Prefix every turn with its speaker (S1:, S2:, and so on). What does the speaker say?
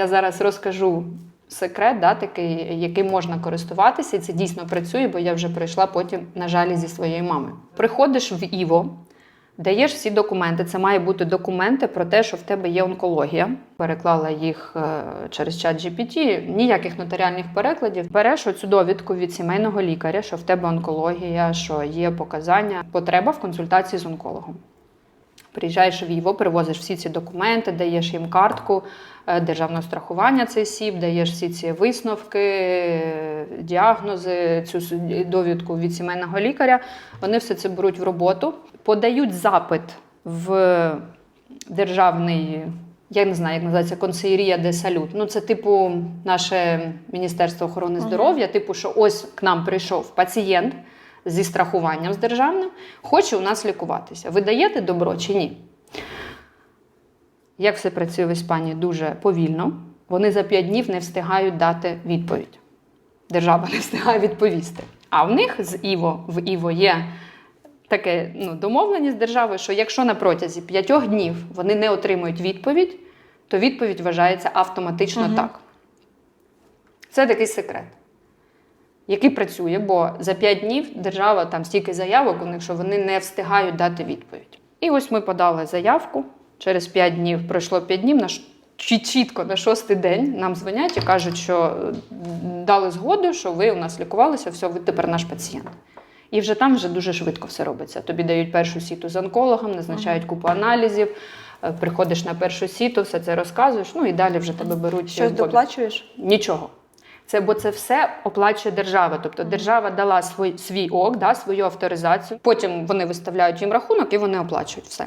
S1: Я зараз розкажу секрет, да, такий, яким можна користуватися, і це дійсно працює, бо я вже пройшла потім, на жаль, зі своєю мамою. Приходиш в Іво, даєш всі документи. Це має бути документи про те, що в тебе є онкологія. Переклала їх е, через чат GPT, ніяких нотаріальних перекладів. Береш оцю довідку від сімейного лікаря, що в тебе онкологія, що є показання, потреба в консультації з онкологом. Приїжджаєш в Іво, привозиш всі ці документи, даєш їм картку е, державного страхування цей СІП, даєш всі ці висновки, е, діагнози, цю довідку від сімейного лікаря. Вони все це беруть в роботу, подають запит в державний. Я не знаю, як називається консеєрія де салют. Ну, це типу наше Міністерство охорони здоров'я. Типу, що ось к нам прийшов пацієнт зі страхуванням з державним, хоче у нас лікуватися. Ви даєте добро чи ні? Як все працює в Іспанії дуже повільно. Вони за 5 днів не встигають дати відповідь. Держава не встигає відповісти. А в них з Іво в Іво є таке ну, домовленість з державою, що якщо на протязі 5 днів вони не отримують відповідь, то відповідь вважається автоматично
S2: Мгм.
S1: так. Це такий секрет, який працює, бо за 5 днів держава там стільки заявок у них, що вони не встигають дати відповідь. І ось ми подали заявку. Через 5 днів пройшло 5 днів. На ш- чітко на шостий день нам дзвонять і кажуть, що дали згоду, що ви у нас лікувалися, все, ви тепер наш пацієнт. І вже там вже дуже швидко все робиться. Тобі дають першу сіту з онкологом, назначають купу аналізів, е, приходиш на першу сіту, все це розказуєш, ну і далі вже тебе беруть.
S2: Щось доплачуєш?
S1: Нічого. Це бо це все оплачує держава. Тобто держава дала свій, свій ок, да, свою авторизацію. Потім вони виставляють їм рахунок і вони оплачують все.